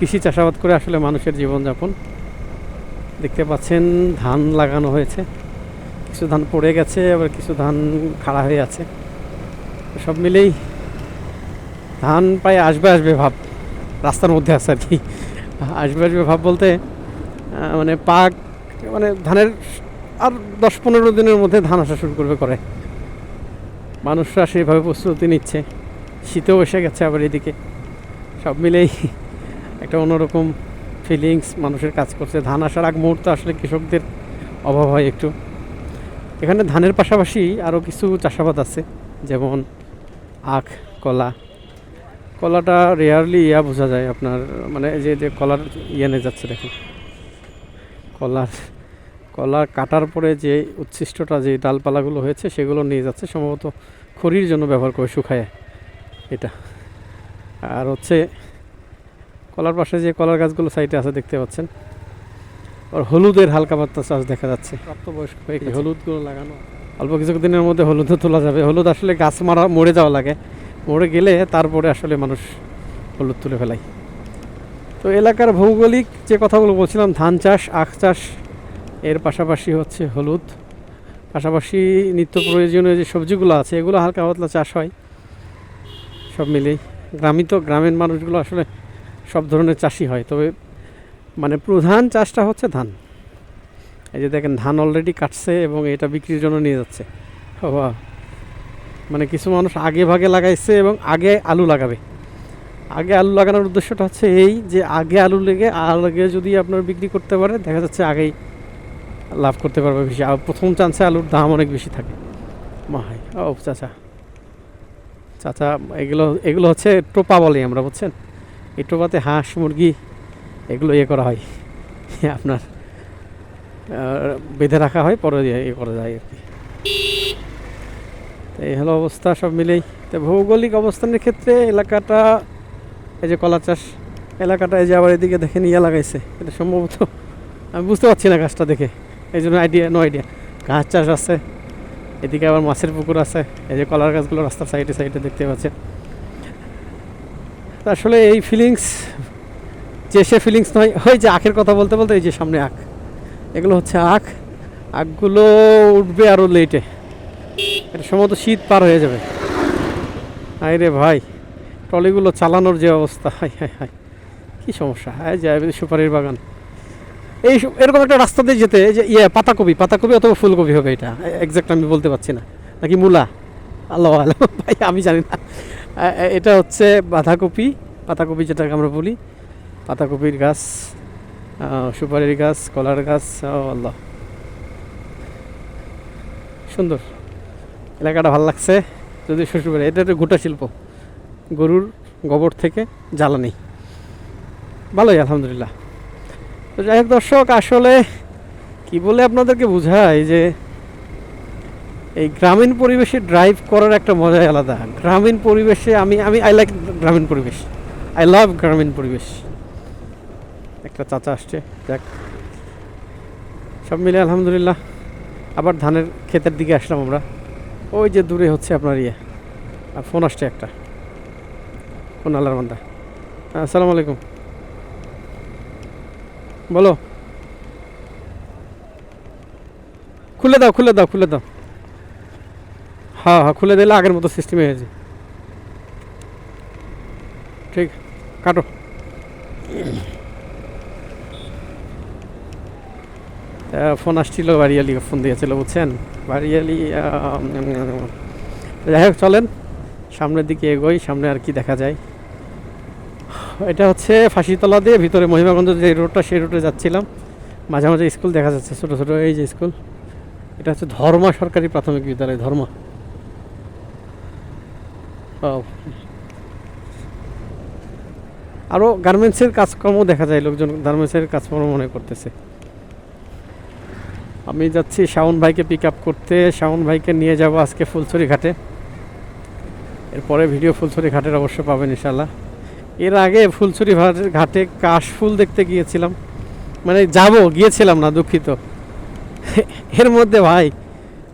কৃষি চাষাবাদ করে আসলে মানুষের জীবনযাপন। দেখতে পাচ্ছেন, ধান লাগানো হয়েছে। কিছু ধান পড়ে গেছে, আবার কিছু ধান খাড়া হয়ে আছে। সব মিলেই ধান প্রায় আসবে আসবে ভাব। রাস্তার মধ্যে আছে আর কি। আসবে আসবে ভাব বলতে মানে পাক মানে ধানের আর দশ পনেরো দিনের মধ্যে ধান আসা শুরু করবে করে। মানুষরা সেইভাবে প্রস্তুতি নিচ্ছে। শীতেও এসে গেছে আবার এদিকে। সব মিলেই একটা অন্যরকম ফিলিংস মানুষের কাজ করছে। ধান আসার আগ মুহূর্তে আসলে কৃষকদের অভাব হয় একটু। এখানে ধানের পাশাপাশি আরও কিছু চাষাবাদ আছে, যেমন আখ, কলা। কলাটা রেয়ারলি ইয়া বোঝা যায় আপনার মানে যে যে কলার ইয়ে যাচ্ছে দেখুন। কলার, কলা কাটার পরে যে উচ্ছিষ্টটা, যে ডালপালাগুলো হয়েছে, সেগুলো নিয়ে যাচ্ছে। সম্ভবত খড়ির জন্য ব্যবহার করে শুকায় এটা। আর হচ্ছে কলার পাশে যে কলার গাছগুলো সাইডে আছে দেখতে পাচ্ছেন। আর হলুদের হালকা পাত্তা চাষ দেখা যাচ্ছে। প্রাপ্তবয়স্ক হয়ে। হলুদগুলো লাগানো। অল্প কিছু দিনের মধ্যে হলুদও তোলা যাবে। হলুদ আসলে গাছ মারা মরে যাওয়া লাগে। মরে গেলে তারপরে আসলে মানুষ হলুদ তুলে ফেলায়। তো এলাকার ভৌগোলিক যে কথাগুলো বলছিলাম ধান চাষ আখ চাষ এর পাশাপাশি হচ্ছে হলুদ। পাশাপাশি নিত্য প্রয়োজনীয় যে সবজিগুলো আছে এগুলো হালকা পাতলা চাষ হয়। সব মিলেই গ্রামীণ তো গ্রামীণ মানুষগুলো আসলে সব ধরনের চাষই হয়। তবে মানে প্রধান চাষটা হচ্ছে ধান। এই যে দেখেন, ধান অলরেডি কাটছে এবং এটা বিক্রির জন্য নিয়ে যাচ্ছে। বাহ। মানে কিছু মানুষ আগে ভাগে লাগাইছে এবং আগে আলু লাগাবে। আগে আলু লাগানোর উদ্দেশ্যটা হচ্ছে এই যে আগে আলু লেগে আগে যদি আপনার বিক্রি করতে পারে, দেখা যাচ্ছে আগেই লাভ করতে পারবে বেশি। আর প্রথম চান্সে আলুর দাম অনেক বেশি থাকে। মাহাই ও চাচা। চাচা, এগুলো এগুলো হচ্ছে টোপা বলি আমরা, বুঝছেন? এই হাঁস মুরগি এগুলো ইয়ে করা হয়। আপনার বেঁধে রাখা হয়, পরে ইয়ে করা যায় আর কি। তো এই হলো অবস্থা সব মিলেই। তো ভৌগোলিক অবস্থানের ক্ষেত্রে এলাকাটা, এই যে কলা চাষ, এলাকাটা এই যে আবার এদিকে দেখেন ইয়ে লাগাইছে। এটা সম্ভবত, আমি বুঝতে পারছি না গাছটা দেখে। এই জন্য আইডিয়া নো আইডিয়া গাছ চাষ আছে, এদিকে আবার মাছের পুকুর আছে, এই যে কলার গাছগুলো রাস্তার সাইডে সাইডে দেখতে পাচ্ছেন। আসলে এই ফিলিংস যে সে ফিলিংস নয়, ওই যে আখের কথা বলতে বলতে এই যে সামনে আখ, এগুলো হচ্ছে আখ, আখগুলো উঠবে আরও লেটে এটা সম্ভবত শীত পার হয়ে যাবে। হাই রে ভাই, ট্রলিগুলো চালানোর যে অবস্থা হাই হাই হাই কী সমস্যা? হ্যাঁ যায় সুপারির বাগান। এই এরকম একটা রাস্তা দিয়ে যেতে যে ইয়ে পাতাকপি পাতাকপি অথবা ফুলকপি হবে এটা। একজ্যাক্ট আমি বলতে পারছি না। নাকি মূলা? আল্লাহ আল্লাহ ভাই, আমি জানি না। এটা হচ্ছে বাঁধাকপি পাতাকপি যেটাকে আমরা বলি। পাতাকপির গাছ সুপারির গাছ, কলার গাছ আল্লাহ। সুন্দর। এলাকাটা ভালো লাগছে। যদি শ্বশুরবাড়ি, এটা একটা গোটা শিল্প। গরুর গোবর থেকে জ্বালানি। ভালোই, আলহামদুলিল্লাহ। তো যাই হোক দর্শক, আসলে কি বলে আপনাদেরকে বোঝায় যে এই গ্রামীণ পরিবেশে ড্রাইভ করার একটা মজাই আলাদা। গ্রামীণ পরিবেশে আমি আমি আই লাইক গ্রামীণ পরিবেশ। আই লাভ গ্রামীণ পরিবেশ। একটা চাচা আসছে, যাক। সব মিলে আলহামদুলিল্লাহ। আবার ধানের ক্ষেতের দিকে আসলাম আমরা। ওই যে দূরে হচ্ছে আপনার ইয়ে। আর ফোন আসছে একটা। ফোন আল্লাহর বান্দা। আসসালামু আলাইকুম। বলো। খুলে দাও খুলে দাও খুলে দাও। হ্যাঁ হ্যাঁ খুলে দিলে আগের মতো সিস্টেমে হয়েছে ঠিক, কাটো। ফোন আসছিল বাড়িয়ালি ফোন দিয়েছিল, বুঝছেন? বাড়িয়ালি যাই হোক, চলেন। সামনের দিকে এগোই, সামনে আর কি দেখা যায়। এটা হচ্ছে ফাঁসিতলা দিয়ে ভিতরে মহিমাগঞ্জ যে রোডটা, সেই রোডে যাচ্ছিলাম। মাঝে মাঝে স্কুল দেখা যাচ্ছে, ছোটো ছোটো, এই যে স্কুল। এটা হচ্ছে ধর্মা সরকারি প্রাথমিক বিদ্যালয়, ধর্মা। আরও গার্মেন্টসের কাজকর্ম দেখা যায়, লোকজন গার্মেন্টসের কাজকর্ম মনে করতেছে। আমি যাচ্ছি শাওন ভাইকে পিক আপ করতে। শাওন ভাইকে নিয়ে যাব আজকে ফুলছড়ি ঘাটে। এরপরে ভিডিও ফুলছড়ি ঘাটের অবশ্য পাবেন ইনশাল্লাহ এর আগে ফুলছড়ি ঘাটে কাশফুল দেখতে গিয়েছিলাম। মানে যাব, গিয়েছিলাম না, দুঃখিত। এর মধ্যে ভাই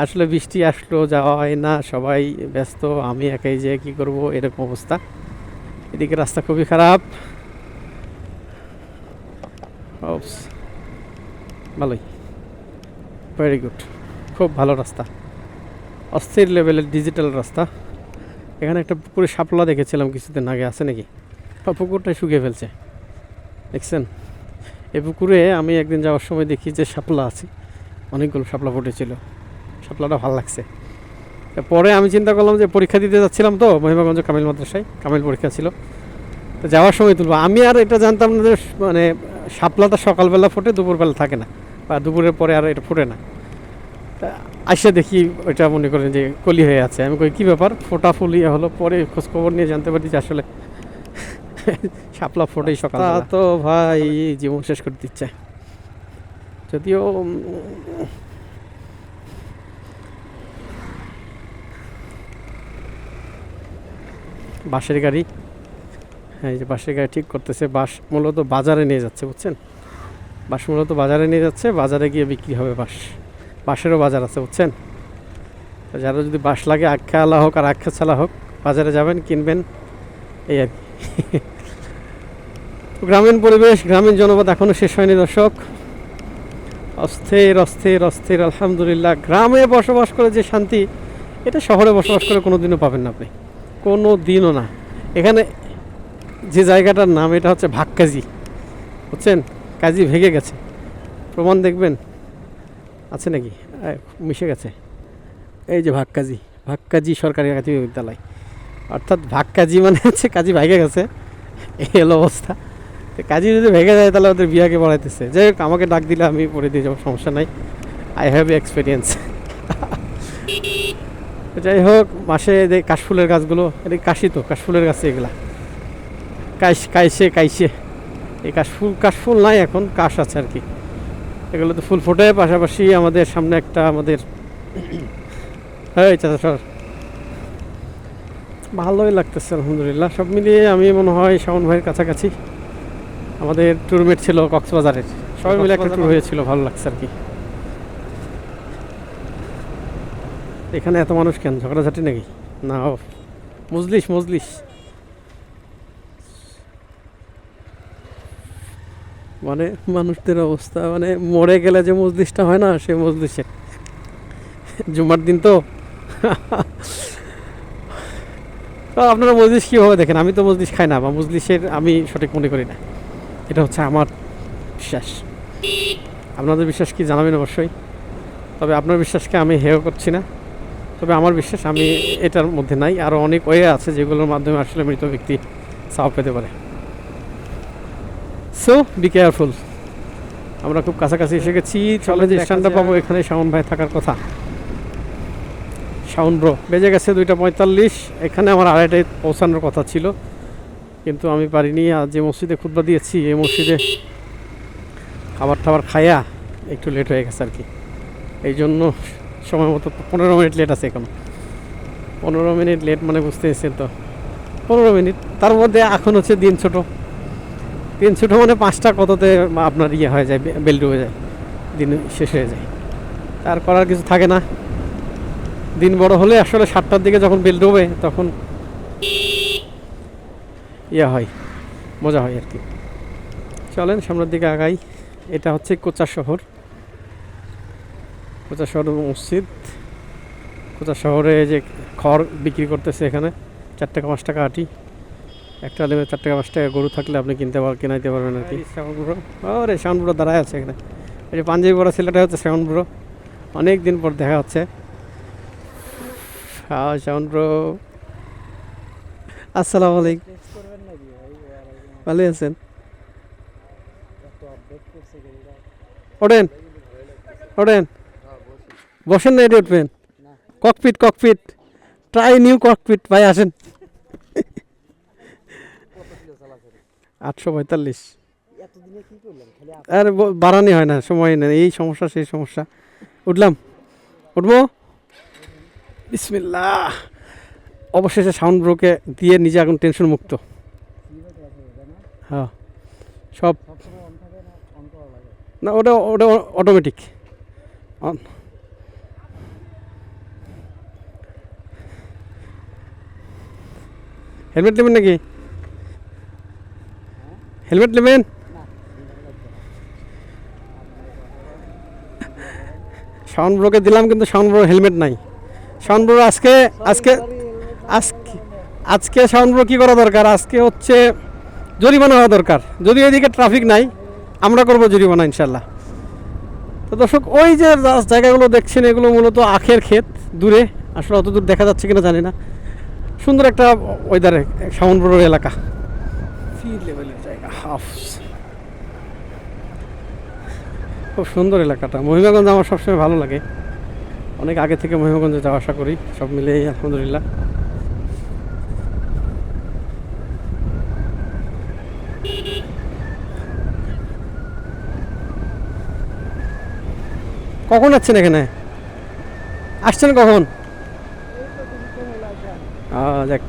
আসলে বৃষ্টি আসলো, যাওয়া হয় না, সবাই ব্যস্ত, আমি একাই যে কী করব, এরকম অবস্থা। এদিকে রাস্তা খুবই খারাপ। ভালোই। ভেরি গুড খুব ভালো রাস্তা। অস্থির লেভেলের ডিজিটাল রাস্তা। এখানে একটা পুকুরে সাপলা দেখেছিলাম কিছুদিন আগে, আছে নাকি? বা পুকুরটা শুকিয়ে ফেলছে। দেখছেন? এই পুকুরে আমি একদিন যাওয়ার সময় দেখি যে শাপলা আছে। অনেকগুলো শাপলা ফুটেছিল। শাপলাটা ভালো লাগছে। পরে আমি চিন্তা করলাম যে পরীক্ষা দিতে যাচ্ছিলাম তো মহিমাগঞ্জ কামিল মাদ্রাসায় কামিল পরীক্ষা ছিল। তো যাওয়ার সময় তুলবো। আমি আর এটা জানতাম না যে মানে শাপলাটা সকালবেলা ফোটে দুপুরবেলা থাকে না বা দুপুরের পরে আর এটা ফোটে না। তা আসে দেখি ওইটা মনে করেন যে কলি হয়ে আছে। আমি কই কী ব্যাপার? ফোটা ফুল ইয়ে হলো পরে খোঁজখবর নিয়ে জানতে পারি যে আসলে শাপলা ফোটেই সকাল তো ভাই জীবন শেষ করে দিচ্ছে যদিও বাসের গাড়ি। হ্যাঁ এই যে বাসের গাড়ি ঠিক করতেছে বাস মূলত বাজারে নিয়ে যাচ্ছে, বুঝছেন? বাস মূলত বাজারে নিয়ে যাচ্ছে, বাজারে গিয়ে বিক্রি হবে বাস বাসেরও বাজার আছে, বুঝছেন? তো যারা যদি বাস লাগে আখ্যা আলা হোক আর আখ্যা ছালা হোক, বাজারে যাবেন, কিনবেন, এই আর কি। গ্রামীণ পরিবেশ, গ্রামীণ জনপদ এখনও শেষ হয়নি, দর্শক। অস্থির অস্থির অস্থির, আলহামদুলিল্লাহ। গ্রামে বসবাস করে যে শান্তি, এটা শহরে বসবাস করে কোনো দিনও পাবেন না আপনি। কোনো দিনও না। এখানে যে জায়গাটার নাম, এটা হচ্ছে ভাক্কাজি বুঝছেন? কাজী ভেঙে গেছে। প্রমাণ দেখবেন? আছে নাকি? মিশে গেছে। এই যে ভাক্কাজি ভাক্কাজি সরকারি প্রাথমিক বিদ্যালয়। অর্থাৎ ভাক্কাজি মানে হচ্ছে কাজী ভেঙে গেছে। এই হলো অবস্থা। তো কাজী যদি ভেঙে যায়, তাহলে ওদের বিয়াকে বাড়াইতেছে যাই হোক, আমাকে ডাক দিলে আমি পড়ে দিয়ে যাব, সমস্যা নাই। আই হ্যাভ এক্সপিরিয়েন্স যাই হোক মাসে যে কাশফুলের গাছগুলো এটা কাশি তো কাশফুলের গাছ এগুলা। কাশ কাইসে কাইসে এই কাশফুল কাশফুল নাই এখন কাশ আছে আর কি। এগুলো তো ফুল ফোটে পাশাপাশি আমাদের সামনে একটা আমাদের হ্যাঁ চাচা সর। ভালোই লাগতেছে আলহামদুলিল্লাহ। সব মিলিয়ে আমি মনে হয় শাওন ভাইয়ের কাছাকাছি আমাদের ট্যুরমেট ছিল কক্সবাজারের। সবাই মিলে একটা ট্যুর হয়েছিল ভালো লাগছে আর কি। এখানে এত মানুষ কেন? ঝগড়াঝাটি নাকি? না মজলিস মজলিস। মানে মানুষদের অবস্থা মানে মরে গেলে যে মজলিসটা হয় না সে মজলিসে। জুমার দিন তো। তো আপনারা মজলিস কীভাবে দেখেন? আমি তো মজলিস খাই না, বা মজলিসের আমি সঠিক মনে করি না। এটা হচ্ছে আমার বিশ্বাস। আপনাদের বিশ্বাস কি জানাবেন অবশ্যই। তবে আপনার বিশ্বাসকে আমি হেয় করছি না। তবে আমার বিশ্বাস আমি এটার মধ্যে নাই। আরও অনেক ওয়ে আছে যেগুলোর মাধ্যমে আসলে মৃত ব্যক্তি সাপ পেতে পারে। সো বি কেয়ারফুল আমরা খুব কাছাকাছি এসে গেছি। চলে যে স্ট্যান্ডটা পাবো এখানে শাওন ভাই থাকার কথা। শাওন ব্রো বেজে গেছে দুইটা পঁয়তাল্লিশ। এখানে আমার আড়াইটায় পৌঁছানোর কথা ছিল। কিন্তু আমি পারিনি। আর যে মসজিদে খুদ্া দিয়েছি এই মসজিদে খাবার টাবার খায়া একটু লেট হয়ে গেছে আর কি। এই জন্য সময় মতো পনেরো মিনিট লেট আছে এখন। পনেরো মিনিট লেট মানে বুঝতে এসেছেন তো। পনেরো মিনিট, তার মধ্যে এখন হচ্ছে দিন ছোট। দিন ছোট মানে পাঁচটা কততে আপনার ইয়ে হয়ে যায় বেল ডুবে যায়, দিন শেষ হয়ে যায়। তার করার কিছু থাকে না। দিন বড় হলে আসলে সাতটার দিকে যখন বেল ডোবে তখন ইয়ে হয়, মজা হয় আর কি। চলেন সামনের দিকে আগাই। এটা হচ্ছে কোচা শহর। কোচা শহর মসজিদ কোচা শহরে যে খড় বিক্রি করতেছে এখানে চার টাকা পাঁচ টাকা আটি। একটা লেবে চার টাকা পাঁচ টাকা গরু থাকলে আপনি কিনতে পার কিনাইতে পারবেন আর কি। শ্যামনপুরো ওরে শ্যামনপুরো দাঁড়ায় আছে এখানে। এই যে পাঞ্জাবি পরা ছেলেটা হচ্ছে শ্যামনপুরো অনেক দিন পর দেখা হচ্ছে। হ্যাঁ শ্যামনপুরো আসসালামু আলাইকুম। ভালো আছেন? ওঠেন ওঠেন। বসেন না এটি উঠবেন। Cockpit cockpit. Try new cockpit ভাই, আসেন। আটশো পঁয়তাল্লিশ। আর বাড়ানি হয় না, সময় নেই। এই সমস্যা, সেই সমস্যা। উঠলাম। উঠবো? বিসমিল্লাহ। অবশেষে সাউন্ড ব্রোকে দিয়ে নিজে এখন টেনশন মুক্ত। হ্যাঁ। সব না, ওটা ওটা অটোমেটিক অন হেলমেট নেবেন নাকি? হেলমেট নেবেন? শাওন ব্রোকে দিলাম, কিন্তু শাওন ব্রোর হেলমেট নাই। শাওন ব্রোর আজকে আজকে আজকে আজকে শাওন ব্রো কী করা দরকার? আজকে হচ্ছে জরিমানা হওয়া দরকার। যদি এদিকে ট্রাফিক নাই, আমরা করব জরিমানা ইনশাল্লাহ তো দর্শক, ওই যে জায়গাগুলো দেখছেন, এগুলো মূলত আখের ক্ষেত দূরে। আসলে অত দূর দেখা যাচ্ছে কিনা জানি না। সুন্দর একটা ওয়েদারে শাওনপুর এলাকা। জায়গা। হাফ খুব সুন্দর এলাকাটা। মহিমাগঞ্জ আমার সবসময় ভালো লাগে। অনেক আগে থেকে মহিমাগঞ্জে যাওয়া আসা করি সব মিলেই আলহামদুলিল্লাহ। কখন যাচ্ছেন এখানে? আসছেন কখন? আহ, যাক